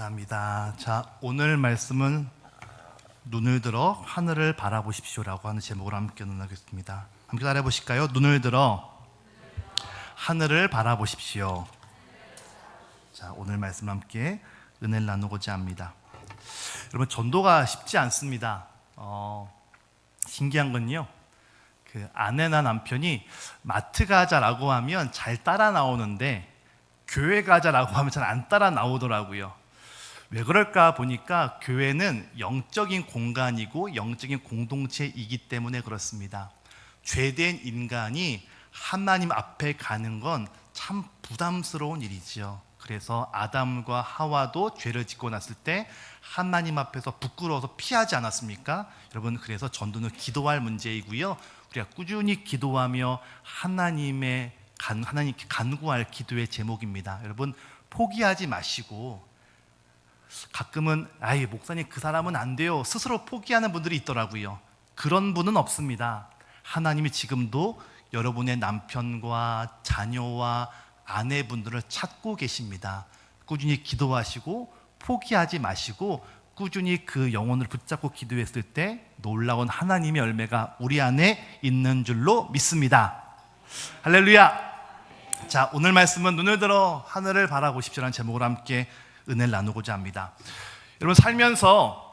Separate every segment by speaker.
Speaker 1: 감사합니다. 자, 오늘 말씀은 눈을 들어 하늘을 바라보십시오라고 하는 제목으로 함께 논하겠습니다. 함께 따라해 보실까요? 눈을 들어 하늘을 바라보십시오. 자, 오늘 말씀 함께 은혜를 나누고자 합니다. 여러분 전도가 쉽지 않습니다. 어, 신기한 건요. 그 아내나 남편이 마트 가자라고 하면 잘 따라 나오는데 교회 가자라고 하면 잘 안 따라 나오더라고요. 왜 그럴까 보니까 교회는 영적인 공간이고 영적인 공동체이기 때문에 그렇습니다. 죄된 인간이 하나님 앞에 가는 건 참 부담스러운 일이지요. 그래서 아담과 하와도 죄를 짓고 났을 때 하나님 앞에서 부끄러워서 피하지 않았습니까? 여러분 그래서 전도는 기도할 문제이고요. 우리가 꾸준히 기도하며 하나님의 간, 하나님께 간구할 기도의 제목입니다. 여러분 포기하지 마시고 가끔은 아이 목사님 그 사람은 안 돼요 스스로 포기하는 분들이 있더라고요. 그런 분은 없습니다. 하나님이 지금도 여러분의 남편과 자녀와 아내분들을 찾고 계십니다. 꾸준히 기도하시고 포기하지 마시고 꾸준히 그 영혼을 붙잡고 기도했을 때 놀라운 하나님의 열매가 우리 안에 있는 줄로 믿습니다. 할렐루야. 자, 오늘 말씀은 눈을 들어 하늘을 바라보십시오라는 제목으로 함께 은혜를 나누고자 합니다. 여러분 살면서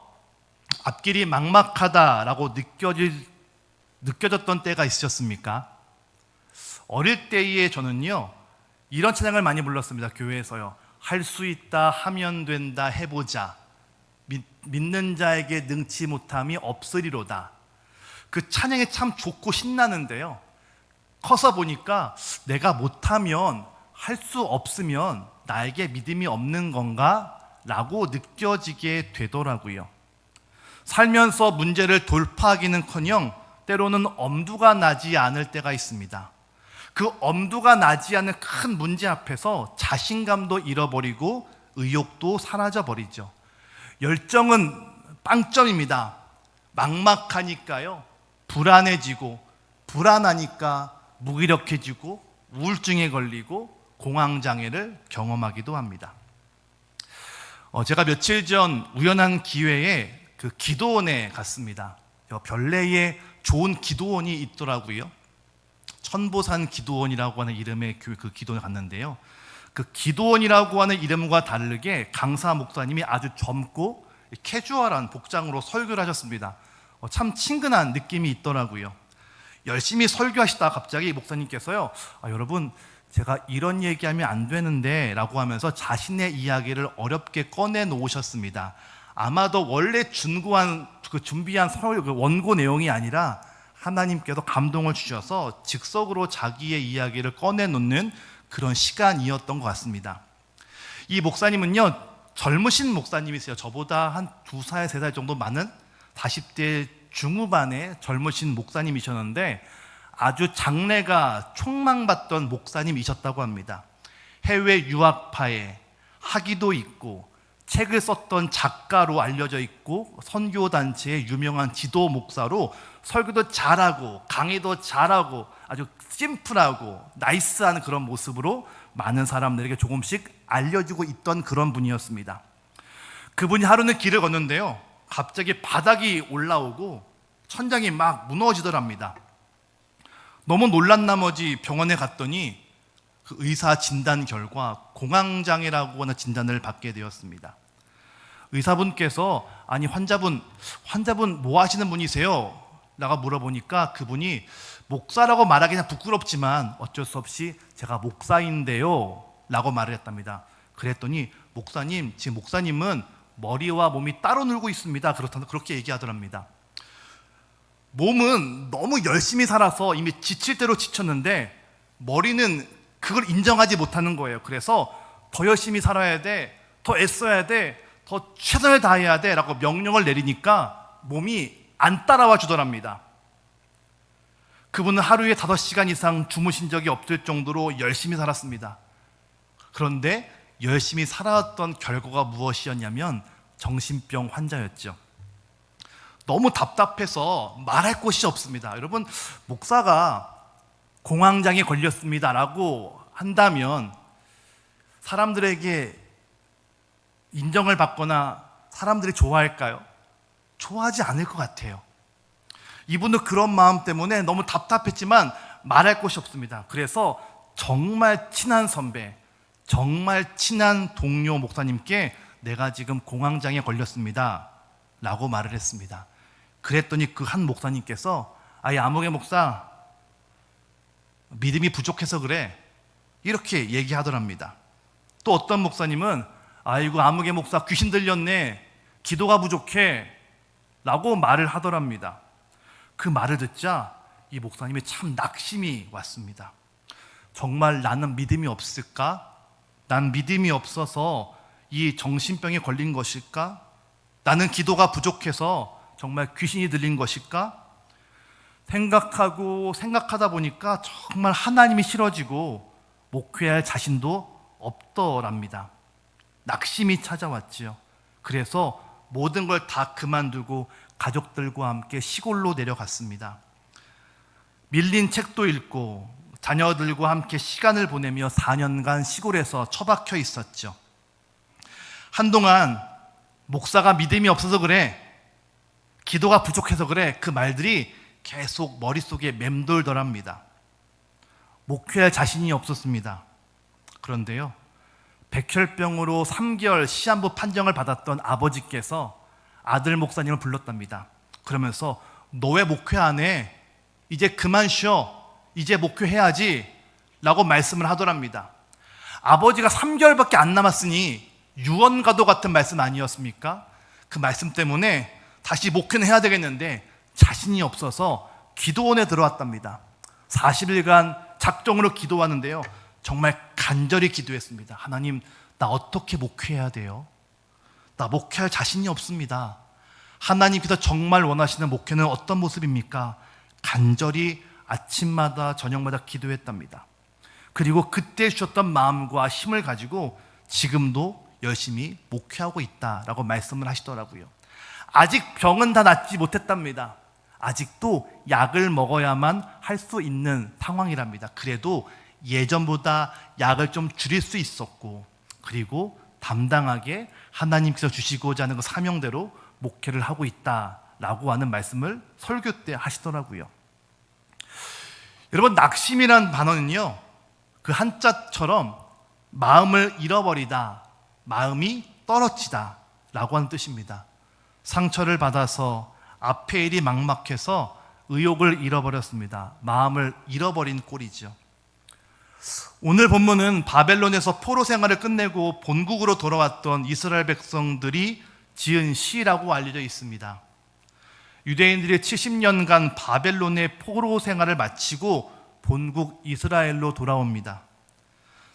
Speaker 1: 앞길이 막막하다라고 느껴질 느껴졌던 때가 있으셨습니까? 어릴 때에 저는요 이런 찬양을 많이 불렀습니다. 교회에서요. 할 수 있다 하면 된다 해보자. 믿, 믿는 자에게 능치 못함이 없으리로다. 그 찬양이 참 좋고 신나는데요. 커서 보니까 내가 못하면 할 수 없으면 나에게 믿음이 없는 건가? 라고 느껴지게 되더라고요. 살면서 문제를 돌파하기는 커녕 때로는 엄두가 나지 않을 때가 있습니다. 그 엄두가 나지 않는 큰 문제 앞에서 자신감도 잃어버리고 의욕도 사라져 버리죠. 열정은 빵점입니다. 막막하니까요. 불안해지고 불안하니까 무기력해지고 우울증에 걸리고 공황 장애를 경험하기도 합니다. 어, 제가 며칠 전 우연한 기회에 그 기도원에 갔습니다. 어, 별내에 좋은 기도원이 있더라고요. 천보산 기도원이라고 하는 이름의 그, 그 기도원에 갔는데요. 그 기도원이라고 하는 이름과 다르게 강사 목사님이 아주 젊고 캐주얼한 복장으로 설교를 하셨습니다. 어, 참 친근한 느낌이 있더라고요. 열심히 설교하시다가 갑자기 목사님께서요, 아, 여러분, 제가 이런 얘기하면 안 되는데 라고 하면서 자신의 이야기를 어렵게 꺼내 놓으셨습니다. 아마도 원래 준고한, 그 준비한 설, 그 원고 내용이 아니라 하나님께서 감동을 주셔서 즉석으로 자기의 이야기를 꺼내 놓는 그런 시간이었던 것 같습니다. 이 목사님은요, 젊으신 목사님이세요. 저보다 한 두 살, 세 살 정도 많은 40대 중후반의 젊으신 목사님이셨는데 아주 장래가 촉망받던 목사님이셨다고 합니다. 해외 유학파에 학위도 있고 책을 썼던 작가로 알려져 있고 선교 단체의 유명한 지도 목사로 설교도 잘하고 강의도 잘하고 아주 심플하고 나이스한 그런 모습으로 많은 사람들에게 조금씩 알려지고 있던 그런 분이었습니다. 그분이 하루는 길을 걷는데요. 갑자기 바닥이 올라오고 천장이 막 무너지더랍니다. 너무 놀란 나머지 병원에 갔더니 그 의사 진단 결과 공황장애라고 하는 진단을 받게 되었습니다. 의사분께서 아니 환자분 환자분 뭐 하시는 분이세요? 라고 물어보니까 그분이 목사라고 말하기는 부끄럽지만 어쩔 수 없이 제가 목사인데요 라고 말을 했답니다. 그랬더니 목사님 지금 목사님은 머리와 몸이 따로 놀고 있습니다. 그렇다 그렇게 얘기하더랍니다. 몸은 너무 열심히 살아서 이미 지칠 대로 지쳤는데 머리는 그걸 인정하지 못하는 거예요. 그래서 더 열심히 살아야 돼, 더 애써야 돼, 더 최선을 다해야 돼 라고 명령을 내리니까 몸이 안 따라와 주더랍니다. 그분은 하루에 5시간 이상 주무신 적이 없을 정도로 열심히 살았습니다. 그런데 열심히 살아왔던 결과가 무엇이었냐면 정신병 환자였죠. 너무 답답해서 말할 곳이 없습니다. 여러분, 목사가 공황장애 걸렸습니다라고 한다면 사람들에게 인정을 받거나 사람들이 좋아할까요? 좋아하지 않을 것 같아요. 이분도 그런 마음 때문에 너무 답답했지만 말할 곳이 없습니다. 그래서 정말 친한 선배, 정말 친한 동료 목사님께 내가 지금 공황장애 걸렸습니다. 라고 말을 했습니다. 그랬더니 그 한 목사님께서 아이 아무개 목사 믿음이 부족해서 그래. 이렇게 얘기하더랍니다. 또 어떤 목사님은 아이고 아무개 목사 귀신 들렸네. 기도가 부족해. 라고 말을 하더랍니다. 그 말을 듣자 이 목사님이 참 낙심이 왔습니다. 정말 나는 믿음이 없을까? 난 믿음이 없어서 이 정신병에 걸린 것일까? 나는 기도가 부족해서 정말 귀신이 들린 것일까? 생각하고 생각하다 보니까 정말 하나님이 싫어지고 목회할 자신도 없더랍니다. 낙심이 찾아왔지요. 그래서 모든 걸 다 그만두고 가족들과 함께 시골로 내려갔습니다. 밀린 책도 읽고 자녀들과 함께 시간을 보내며 4년간 시골에서 처박혀 있었죠. 한동안 목사가 믿음이 없어서 그래. 기도가 부족해서 그래. 그 말들이 계속 머릿속에 맴돌더랍니다. 목회할 자신이 없었습니다. 그런데요. 백혈병으로 3개월 시한부 판정을 받았던 아버지께서 아들 목사님을 불렀답니다. 그러면서 너 왜 목회 안 해? 이제 그만 쉬어. 이제 목회해야지. 라고 말씀을 하더랍니다. 아버지가 3개월밖에 안 남았으니 유언가도 같은 말씀 아니었습니까? 그 말씀 때문에 다시 목회는 해야 되겠는데 자신이 없어서 기도원에 들어왔답니다. 40일간 작정으로 기도하는데요. 정말 간절히 기도했습니다. 하나님, 나 어떻게 목회해야 돼요? 나 목회할 자신이 없습니다. 하나님께서 정말 원하시는 목회는 어떤 모습입니까? 간절히 아침마다 저녁마다 기도했답니다. 그리고 그때 주셨던 마음과 힘을 가지고 지금도 열심히 목회하고 있다라고 말씀을 하시더라고요. 아직 병은 다 낫지 못했답니다. 아직도 약을 먹어야만 할 수 있는 상황이랍니다. 그래도 예전보다 약을 좀 줄일 수 있었고, 그리고 담당하게 하나님께서 주시고자 하는 그 사명대로 목회를 하고 있다라고 하는 말씀을 설교 때 하시더라고요. 여러분, 낙심이란 단어는요, 그 한자처럼 마음을 잃어버리다, 마음이 떨어지다 라고 하는 뜻입니다. 상처를 받아서 앞에 일이 막막해서 의욕을 잃어버렸습니다. 마음을 잃어버린 꼴이죠. 오늘 본문은 바벨론에서 포로 생활을 끝내고 본국으로 돌아왔던 이스라엘 백성들이 지은 시라고 알려져 있습니다. 유대인들이 70년간 바벨론의 포로 생활을 마치고 본국 이스라엘로 돌아옵니다.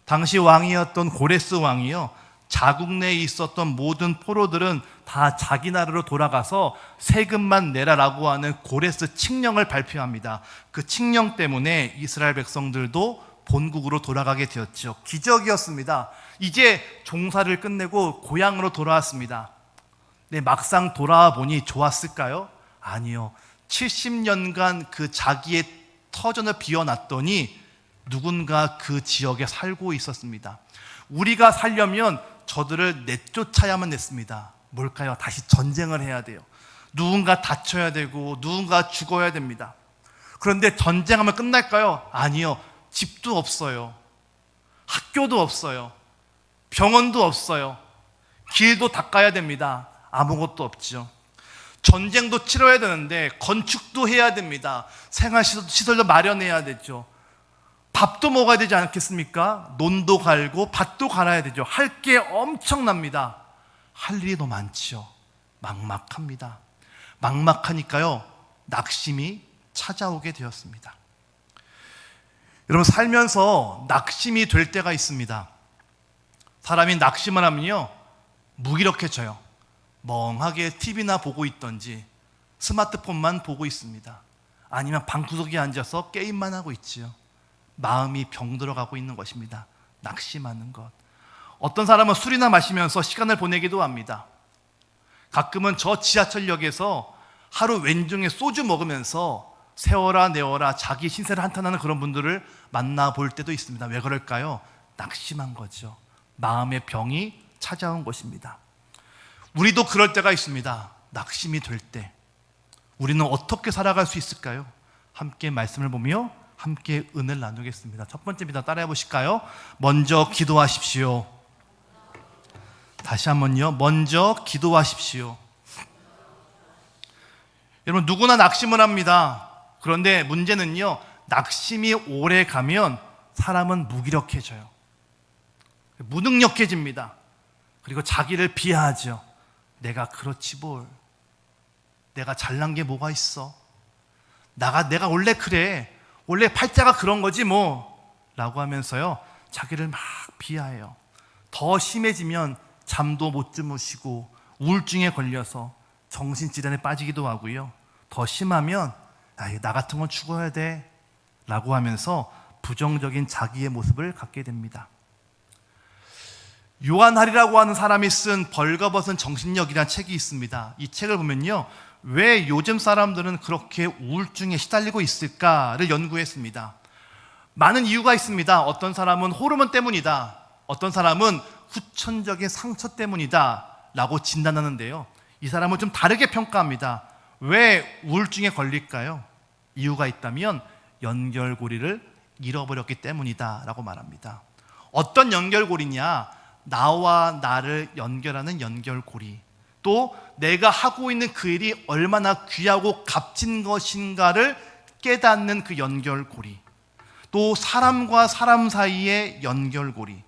Speaker 1: 당시 왕이었던 고레스 왕이요. 자국 내에 있었던 모든 포로들은 다 자기 나라로 돌아가서 세금만 내라라고 하는 고레스 칙령을 발표합니다. 그 칙령 때문에 이스라엘 백성들도 본국으로 돌아가게 되었죠. 기적이었습니다. 이제 종사를 끝내고 고향으로 돌아왔습니다. 네, 막상 돌아와 보니 좋았을까요? 아니요. 70년간 그 자기의 터전을 비워놨더니 누군가 그 지역에 살고 있었습니다. 우리가 살려면 저들을 내쫓아야만 됐습니다. 뭘까요? 다시 전쟁을 해야 돼요. 누군가 다쳐야 되고 누군가 죽어야 됩니다. 그런데 전쟁하면 끝날까요? 아니요. 집도 없어요. 학교도 없어요. 병원도 없어요. 길도 닦아야 됩니다. 아무것도 없죠. 전쟁도 치러야 되는데 건축도 해야 됩니다. 생활시설도 마련해야 되죠. 밥도 먹어야 되지 않겠습니까? 논도 갈고 밭도 갈아야 되죠. 할 게 엄청납니다. 할 일이 너무 많지요. 막막합니다. 막막하니까요. 낙심이 찾아오게 되었습니다. 여러분 살면서 낙심이 될 때가 있습니다. 사람이 낙심을 하면요. 무기력해져요. 멍하게 TV나 보고 있던지 스마트폰만 보고 있습니다. 아니면 방구석에 앉아서 게임만 하고 있지요. 마음이 병들어가고 있는 것입니다. 낙심하는 것. 어떤 사람은 술이나 마시면서 시간을 보내기도 합니다. 가끔은 저 지하철역에서 하루 왼중에 소주 먹으면서 세워라 내워라 자기 신세를 한탄하는 그런 분들을 만나볼 때도 있습니다. 왜 그럴까요? 낙심한 거죠. 마음의 병이 찾아온 것입니다. 우리도 그럴 때가 있습니다. 낙심이 될 때. 우리는 어떻게 살아갈 수 있을까요? 함께 말씀을 보며 함께 은혜를 나누겠습니다. 첫 번째입니다. 따라해 보실까요? 먼저 기도하십시오. 다시 한번요. 먼저 기도하십시오. 여러분 누구나 낙심을 합니다. 그런데 문제는요. 낙심이 오래 가면 사람은 무기력해져요. 무능력해집니다. 그리고 자기를 비하하죠. 내가 그렇지 뭘. 내가 잘난 게 뭐가 있어. 나가 내가 원래 그래. 원래 팔자가 그런 거지 뭐. 라고 하면서요. 자기를 막 비하해요. 더 심해지면 잠도 못 주무시고 우울증에 걸려서 정신질환에 빠지기도 하고요. 더 심하면 아, 나 같은 건 죽어야 돼. 라고 하면서 부정적인 자기의 모습을 갖게 됩니다. 요한하리라고 하는 사람이 쓴 벌거벗은 정신력이라는 책이 있습니다. 이 책을 보면요. 왜 요즘 사람들은 그렇게 우울증에 시달리고 있을까를 연구했습니다. 많은 이유가 있습니다. 어떤 사람은 호르몬 때문이다. 어떤 사람은 후천적인 상처 때문이다. 라고 진단하는데요. 이 사람은 좀 다르게 평가합니다. 왜 우울증에 걸릴까요? 이유가 있다면 연결고리를 잃어버렸기 때문이다. 라고 말합니다. 어떤 연결고리냐? 나와 나를 연결하는 연결고리. 또 내가 하고 있는 그 일이 얼마나 귀하고 값진 것인가를 깨닫는 그 연결고리. 또 사람과 사람 사이의 연결고리.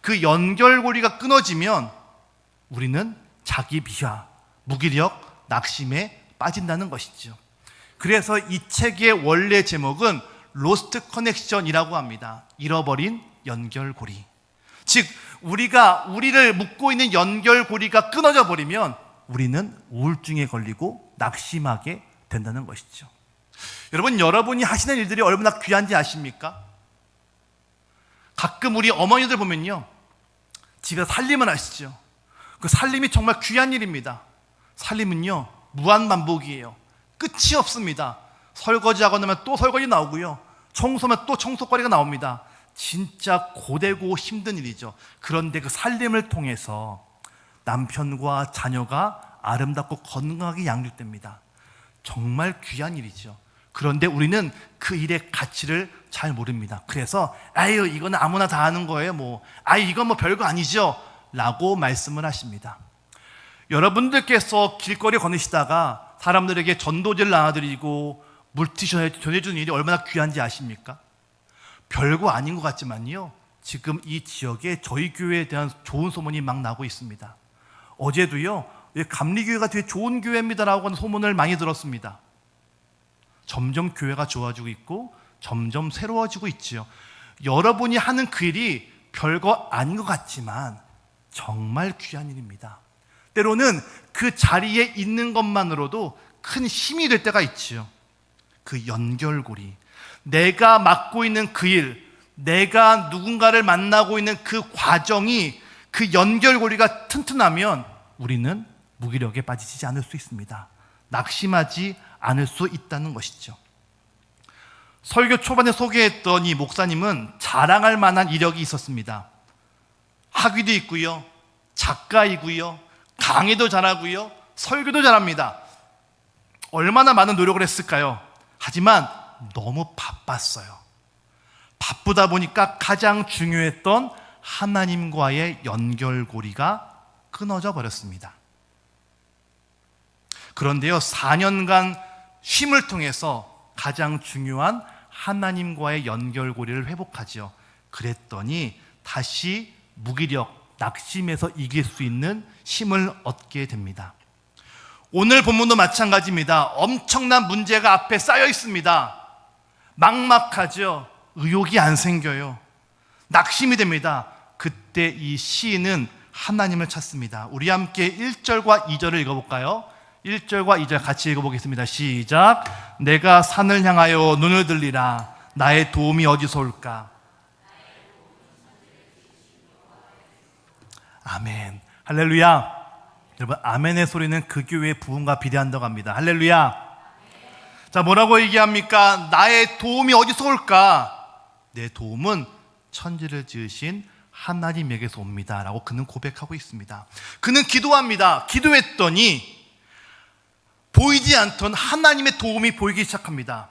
Speaker 1: 그 연결고리가 끊어지면 우리는 자기 비하, 무기력, 낙심에 빠진다는 것이죠. 그래서 이 책의 원래 제목은 로스트 커넥션이라고 합니다. 잃어버린 연결고리. 즉 우리가 우리를 묶고 있는 연결고리가 끊어져 버리면 우리는 우울증에 걸리고 낙심하게 된다는 것이죠. 여러분 여러분이 하시는 일들이 얼마나 귀한지 아십니까? 가끔 우리 어머니들 보면요. 집에 살림을 하시죠. 그 살림이 정말 귀한 일입니다. 살림은요. 무한 반복이에요. 끝이 없습니다. 설거지하고 나면 또 설거지 나오고요. 청소하면 또 청소거리가 나옵니다. 진짜 고되고 힘든 일이죠. 그런데 그 살림을 통해서 남편과 자녀가 아름답고 건강하게 양육됩니다. 정말 귀한 일이죠. 그런데 우리는 그 일의 가치를 잘 모릅니다. 그래서 아유 이거는 아무나 다 하는 거예요. 뭐 아유 이건 뭐 별거 아니죠. 라고 말씀을 하십니다. 여러분들께서 길거리 거니시다가 사람들에게 전도제를 나눠드리고 물티슈 전해주는 일이 얼마나 귀한지 아십니까? 별거 아닌 것 같지만요. 지금 이 지역에 저희 교회에 대한 좋은 소문이 막 나고 있습니다. 어제도요. 감리교회가 되게 좋은 교회입니다라고 하는 소문을 많이 들었습니다. 점점 교회가 좋아지고 있고 점점 새로워지고 있지요. 여러분이 하는 그 일이 별거 아닌 것 같지만 정말 귀한 일입니다. 때로는 그 자리에 있는 것만으로도 큰 힘이 될 때가 있지요. 그 연결고리. 내가 맡고 있는 그 일, 내가 누군가를 만나고 있는 그 과정이 그 연결고리가 튼튼하면 우리는 무기력에 빠지지 않을 수 있습니다. 낙심하지 않을 수 있다는 것이죠. 설교 초반에 소개했던 이 목사님은 자랑할 만한 이력이 있었습니다. 학위도 있고요. 작가이고요. 강의도 잘하고요. 설교도 잘합니다. 얼마나 많은 노력을 했을까요? 하지만 너무 바빴어요. 바쁘다 보니까 가장 중요했던 하나님과의 연결고리가 끊어져 버렸습니다. 그런데요, 4년간 쉼을 통해서 가장 중요한 하나님과의 연결고리를 회복하지요. 그랬더니 다시 무기력, 낙심에서 이길 수 있는 힘을 얻게 됩니다. 오늘 본문도 마찬가지입니다. 엄청난 문제가 앞에 쌓여 있습니다. 막막하죠. 의욕이 안 생겨요. 낙심이 됩니다. 그때 이 시인은 하나님을 찾습니다. 우리 함께 1절과 2절을 읽어볼까요? 1절과 2절 같이 읽어보겠습니다. 시작. 내가 산을 향하여 눈을 들리라. 나의 도움이 어디서 올까? 아멘. 할렐루야. 여러분, 아멘의 소리는 그 교회의 부흥과 비례한다고 합니다. 할렐루야. 자, 뭐라고 얘기합니까? 나의 도움이 어디서 올까? 내 도움은 천지를 지으신 하나님에게서 옵니다. 라고 그는 고백하고 있습니다. 그는 기도합니다. 기도했더니 보이지 않던 하나님의 도움이 보이기 시작합니다.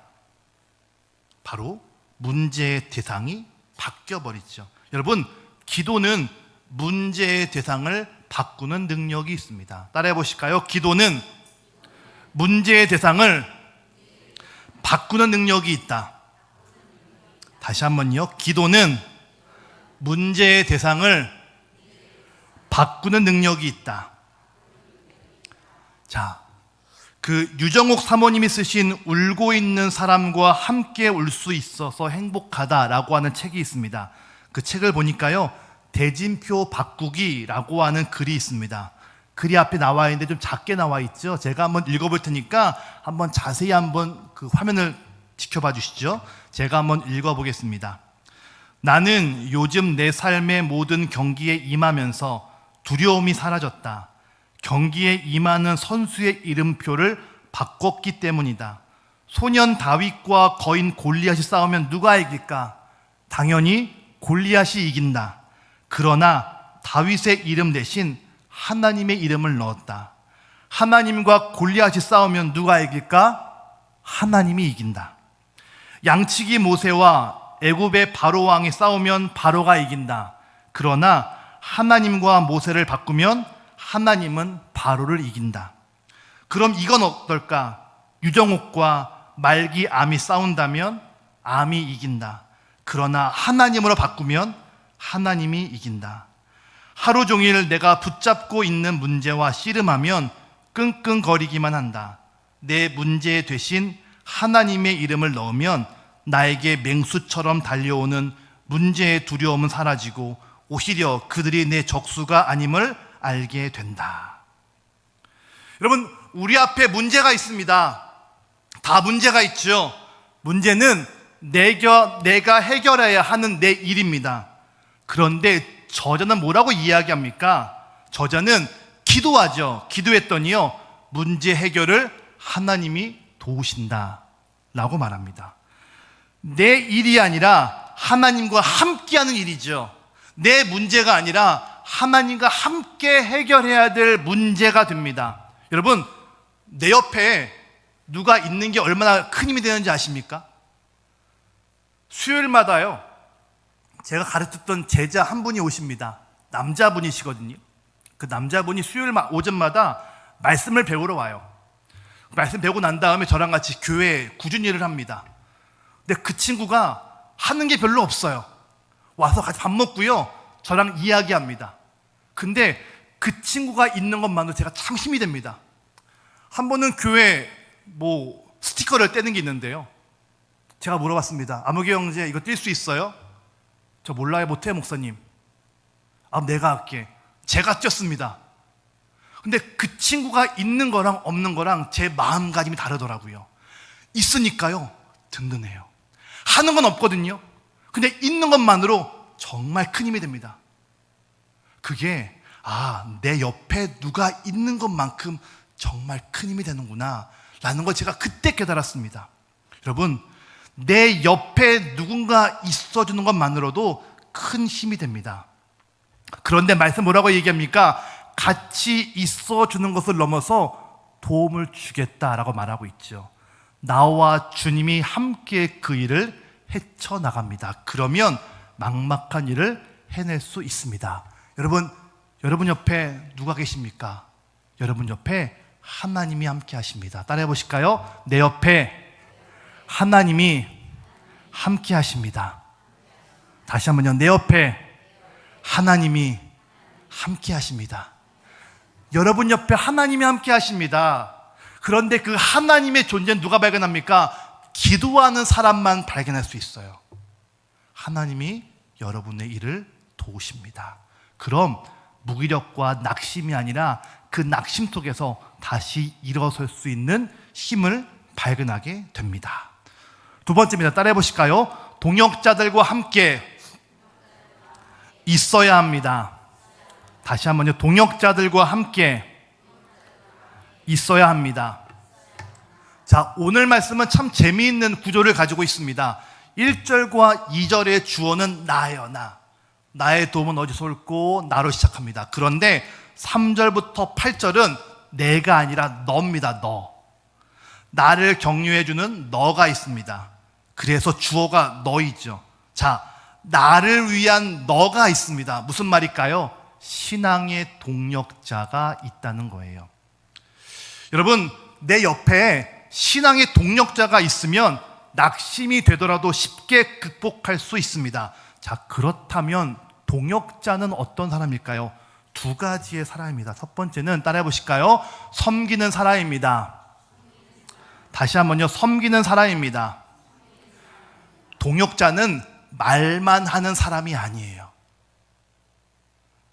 Speaker 1: 바로 문제의 대상이 바뀌어 버리죠. 여러분, 기도는 문제의 대상을 바꾸는 능력이 있습니다. 따라해 보실까요? 기도는 문제의 대상을 바꾸는 능력이 있다. 다시 한번요. 기도는 문제의 대상을 바꾸는 능력이 있다. 자, 그 유정옥 사모님이 쓰신 울고 있는 사람과 함께 울 수 있어서 행복하다라고 하는 책이 있습니다. 그 책을 보니까요. 대진표 바꾸기라고 하는 글이 있습니다. 글이 앞에 나와 있는데 좀 작게 나와 있죠. 제가 한번 읽어볼 테니까 한번 자세히 한번 그 화면을 지켜봐 주시죠. 제가 한번 읽어보겠습니다. 나는 요즘 내 삶의 모든 경기에 임하면서 두려움이 사라졌다. 경기에 임하는 선수의 이름표를 바꿨기 때문이다. 소년 다윗과 거인 골리앗이 싸우면 누가 이길까? 당연히 골리앗이 이긴다. 그러나 다윗의 이름 대신 하나님의 이름을 넣었다. 하나님과 골리앗이 싸우면 누가 이길까? 하나님이 이긴다. 양치기 모세와 애굽의 바로 왕이 싸우면 바로가 이긴다. 그러나 하나님과 모세를 바꾸면 하나님은 바로를 이긴다. 그럼 이건 어떨까? 유정옥과 말기 암이 싸운다면 암이 이긴다. 그러나 하나님으로 바꾸면 하나님이 이긴다. 하루 종일 내가 붙잡고 있는 문제와 씨름하면 끙끙거리기만 한다. 내 문제 대신 하나님의 이름을 넣으면 나에게 맹수처럼 달려오는 문제의 두려움은 사라지고 오히려 그들이 내 적수가 아님을 알게 된다. 여러분, 우리 앞에 문제가 있습니다. 다 문제가 있죠. 문제는 내가, 해결해야 하는 내 일입니다. 그런데 저자는 뭐라고 이야기합니까? 저자는 기도하죠. 기도했더니요, 문제 해결을 하나님이 도우신다. 라고 말합니다. 내 일이 아니라 하나님과 함께하는 일이죠. 내 문제가 아니라 하나님과 함께 해결해야 될 문제가 됩니다. 여러분, 내 옆에 누가 있는 게 얼마나 큰 힘이 되는지 아십니까? 수요일마다요, 제가 가르쳤던 제자 한 분이 오십니다. 남자분이시거든요. 그 남자분이 수요일 오전마다 말씀을 배우러 와요. 말씀 배우고 난 다음에 저랑 같이 교회 꾸준히 일을 합니다. 근데 그 친구가 하는 게 별로 없어요. 와서 같이 밥 먹고요. 저랑 이야기합니다. 근데 그 친구가 있는 것만으로 제가 참 힘이 됩니다. 한 번은 교회 뭐 스티커를 떼는 게 있는데요. 제가 물어봤습니다. 아무개 형제 이거 뛸수 있어요? 저 몰라요 못해 목사님. 아 내가 할게. 제가 뛰었습니다. 근데 그 친구가 있는 거랑 없는 거랑 제 마음가짐이 다르더라고요. 있으니까요 든든해요. 하는 건 없거든요. 근데 있는 것만으로 정말 큰 힘이 됩니다. 그게 아, 내 옆에 누가 있는 것만큼 정말 큰 힘이 되는구나 라는 걸 제가 그때 깨달았습니다. 여러분, 내 옆에 누군가 있어 주는 것만으로도 큰 힘이 됩니다. 그런데 말씀 뭐라고 얘기합니까? 같이 있어 주는 것을 넘어서 도움을 주겠다라고 말하고 있죠. 나와 주님이 함께 그 일을 헤쳐 나갑니다. 그러면 막막한 일을 해낼 수 있습니다. 여러분, 여러분 옆에 누가 계십니까? 여러분 옆에 하나님이 함께 하십니다. 따라해 보실까요? 내 옆에 하나님이 함께 하십니다. 다시 한번요. 내 옆에 하나님이 함께 하십니다. 여러분 옆에 하나님이 함께 하십니다. 그런데 그 하나님의 존재는 누가 발견합니까? 기도하는 사람만 발견할 수 있어요. 하나님이 여러분의 일을 도우십니다. 그럼 무기력과 낙심이 아니라 그 낙심 속에서 다시 일어설 수 있는 힘을 발견하게 됩니다. 두 번째입니다. 따라해 보실까요? 동역자들과 함께 있어야 합니다. 다시 한번요. 동역자들과 함께 있어야 합니다. 자, 오늘 말씀은 참 재미있는 구조를 가지고 있습니다. 1절과 2절의 주어는 나예요, 나. 나의 도움은 어디서 올고 나로 시작합니다. 그런데 3절부터 8절은 내가 아니라 너입니다. 너. 나를 격려해 주는 너가 있습니다. 그래서 주어가 너이죠. 자, 나를 위한 너가 있습니다. 무슨 말일까요? 신앙의 동력자가 있다는 거예요. 여러분, 내 옆에 신앙의 동력자가 있으면 낙심이 되더라도 쉽게 극복할 수 있습니다. 자, 그렇다면 동역자는 어떤 사람일까요? 두 가지의 사람입니다. 첫 번째는 따라해 보실까요? 섬기는 사람입니다. 다시 한번요. 섬기는 사람입니다. 동역자는 말만 하는 사람이 아니에요.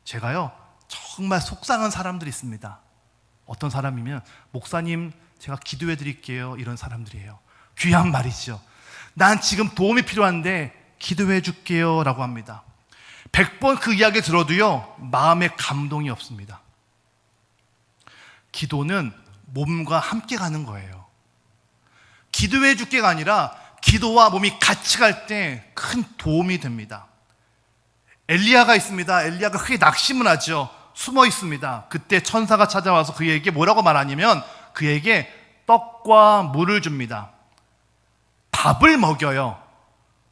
Speaker 1: 제가요, 정말 속상한 사람들이 있습니다. 어떤 사람이면, 목사님, 제가 기도해 드릴게요. 이런 사람들이에요. 귀한 말이죠. 난 지금 도움이 필요한데 기도해 줄게요. 라고 합니다. 100번 그 이야기 들어도요, 마음에 감동이 없습니다. 기도는 몸과 함께 가는 거예요. 기도해 줄게가 아니라 기도와 몸이 같이 갈 때 큰 도움이 됩니다. 엘리야가 있습니다. 엘리야가 크게 낙심을 하죠. 숨어 있습니다. 그때 천사가 찾아와서 그에게 뭐라고 말하냐면 그에게 떡과 물을 줍니다. 밥을 먹여요.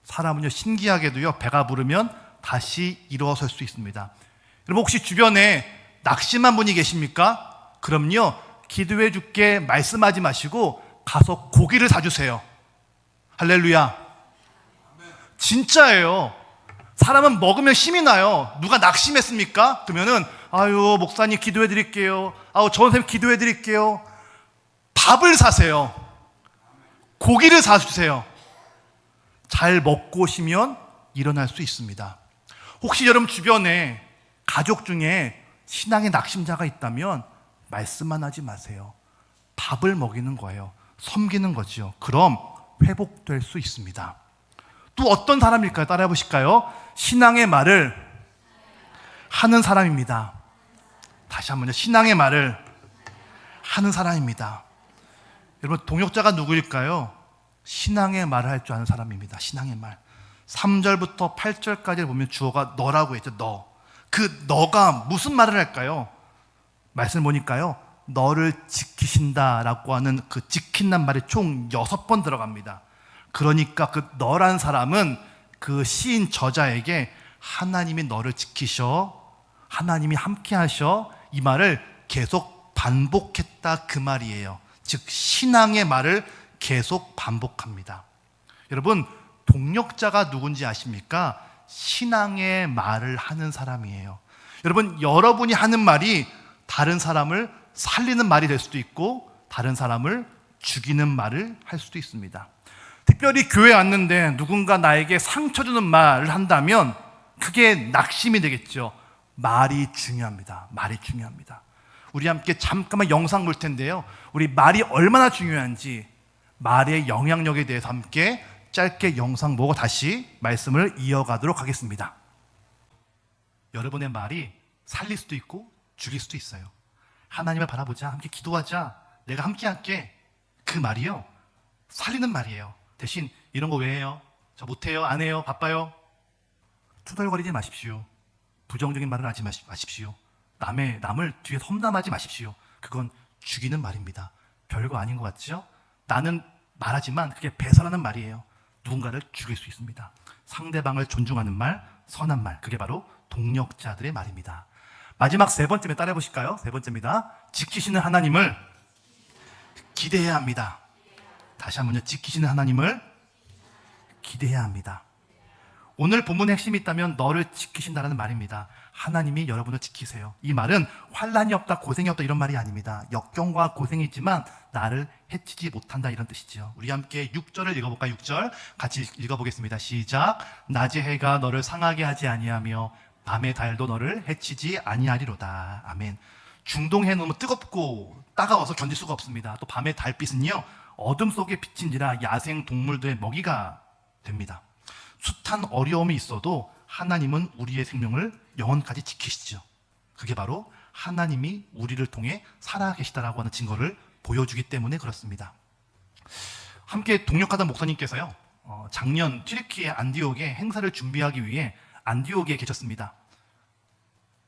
Speaker 1: 사람은요 신기하게도요 배가 부르면 다시 일어설 수 있습니다. 여러분 혹시 주변에 낙심한 분이 계십니까? 그럼요 기도해 줄게 말씀하지 마시고 가서 고기를 사주세요. 할렐루야. 진짜예요. 사람은 먹으면 힘이 나요. 누가 낙심했습니까? 그러면은 아유 목사님 기도해 드릴게요. 아우 저 선생님 기도해 드릴게요. 밥을 사세요. 고기를 사주세요. 잘 먹고 오시면 일어날 수 있습니다. 혹시 여러분 주변에 가족 중에 신앙의 낙심자가 있다면 말씀만 하지 마세요. 밥을 먹이는 거예요. 섬기는 거지요. 그럼 회복될 수 있습니다. 또 어떤 사람일까요? 따라해 보실까요? 신앙의 말을 하는 사람입니다. 다시 한번요. 신앙의 말을 하는 사람입니다. 여러분, 동역자가 누구일까요? 신앙의 말을 할 줄 아는 사람입니다. 신앙의 말. 3절부터 8절까지 보면 주어가 너라고 했죠. 너. 그 너가 무슨 말을 할까요? 말씀을 보니까요. 너를 지키신다라고 하는 그 지킨다는 말이 총 여섯 번 들어갑니다. 그러니까 그 너란 사람은 그 시인 저자에게 하나님이 너를 지키셔. 하나님이 함께 하셔. 이 말을 계속 반복했다 그 말이에요. 즉 신앙의 말을 계속 반복합니다. 여러분, 동력자가 누군지 아십니까? 신앙의 말을 하는 사람이에요. 여러분, 여러분이 하는 말이 다른 사람을 살리는 말이 될 수도 있고, 다른 사람을 죽이는 말을 할 수도 있습니다. 특별히 교회 왔는데 누군가 나에게 상처 주는 말을 한다면 그게 낙심이 되겠죠. 말이 중요합니다. 말이 중요합니다. 우리 함께 잠깐만 영상 볼 텐데요. 우리 말이 얼마나 중요한지 말의 영향력에 대해서 함께 짧게 영상 보고 다시 말씀을 이어가도록 하겠습니다. 여러분의 말이 살릴 수도 있고 죽일 수도 있어요. 하나님을 바라보자. 함께 기도하자. 내가 함께 할게. 그 말이요. 살리는 말이에요. 대신 이런 거 왜 해요? 저 못해요. 안 해요. 바빠요. 투덜거리지 마십시오. 부정적인 말을 하지 마십시오. 남의 남을 뒤에 험담하지 마십시오. 그건 죽이는 말입니다. 별거 아닌 것 같죠? 나는 말하지만 그게 배설하는 말이에요. 누군가를 죽일 수 있습니다. 상대방을 존중하는 말, 선한 말, 그게 바로 동력자들의 말입니다. 마지막 세 번째에 따라해 보실까요? 세 번째입니다. 지키시는 하나님을 기대해야 합니다. 다시 한번요. 지키시는 하나님을 기대해야 합니다. 오늘 본문의 핵심이 있다면 너를 지키신다라는 말입니다. 하나님이 여러분을 지키세요. 이 말은 환란이 없다, 고생이 없다 이런 말이 아닙니다. 역경과 고생이 있지만 나를 해치지 못한다 이런 뜻이죠. 우리 함께 6절을 읽어볼까요? 6절 같이 읽어보겠습니다. 시작. 낮의 해가 너를 상하게 하지 아니하며 밤의 달도 너를 해치지 아니하리로다. 아멘. 중동해 너무 뜨겁고 따가워서 견딜 수가 없습니다. 또 밤의 달빛은요 어둠 속에 비친지라 야생 동물들의 먹이가 됩니다. 숱한 어려움이 있어도 하나님은 우리의 생명을 영원까지 지키시죠. 그게 바로 하나님이 우리를 통해 살아계시다라고 하는 증거를 보여주기 때문에 그렇습니다. 함께 동력하던 목사님께서요, 어, 작년 튀르키예 안디옥에 행사를 준비하기 위해 안디옥에 계셨습니다.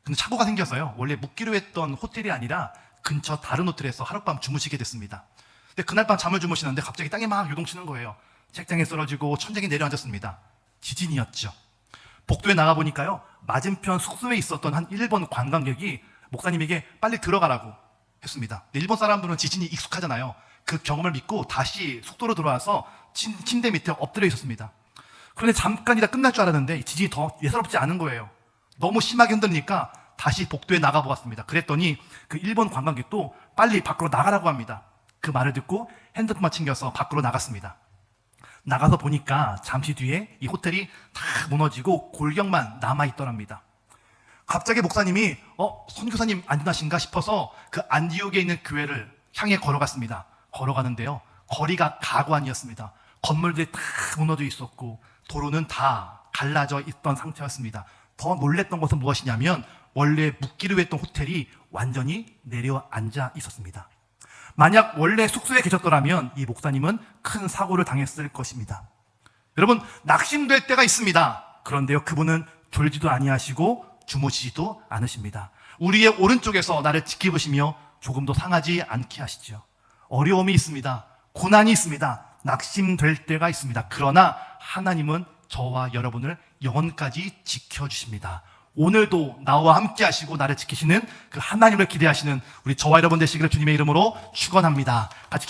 Speaker 1: 근데 착오가 생겨서요. 원래 묵기로 했던 호텔이 아니라 근처 다른 호텔에서 하룻밤 주무시게 됐습니다. 근데 그날 밤 잠을 주무시는데 갑자기 땅이 막 요동치는 거예요. 책장에 쓰러지고 천장에 내려앉았습니다. 지진이었죠. 복도에 나가 보니까요. 맞은편 숙소에 있었던 한 일본 관광객이 목사님에게 빨리 들어가라고 했습니다. 일본 사람들은 지진이 익숙하잖아요. 그 경험을 믿고 다시 숙소로 들어와서 침- 침대 밑에 엎드려 있었습니다. 그런데 잠깐이다 끝날 줄 알았는데 지진이 더 예사롭지 않은 거예요. 너무 심하게 흔들리니까 다시 복도에 나가 보았습니다. 그랬더니 그 일본 관광객도 빨리 밖으로 나가라고 합니다. 그 말을 듣고 핸드폰만 챙겨서 밖으로 나갔습니다. 나가서 보니까 잠시 뒤에 이 호텔이 다 무너지고 골격만 남아있더랍니다. 갑자기 목사님이 어 선교사님 안전하신가 싶어서 그 안디옥에 있는 교회를 향해 걸어갔습니다. 걸어가는데요 거리가 가관이었습니다. 건물들이 다 무너져 있었고 도로는 다 갈라져 있던 상태였습니다. 더 놀랬던 것은 무엇이냐면 원래 묵기로 했던 호텔이 완전히 내려앉아 있었습니다. 만약 원래 숙소에 계셨더라면 이 목사님은 큰 사고를 당했을 것입니다. 여러분 낙심될 때가 있습니다. 그런데요 그분은 졸지도 아니하시고 주무시지도 않으십니다. 우리의 오른쪽에서 나를 지키시며 조금도 상하지 않게 하시죠. 어려움이 있습니다. 고난이 있습니다. 낙심될 때가 있습니다. 그러나 하나님은 저와 여러분을 영원까지 지켜주십니다. 오늘도 나와 함께 하시고 나를 지키시는 그 하나님을 기대하시는 우리 저와 여러분 되시기를 주님의 이름으로 축원합니다. 같이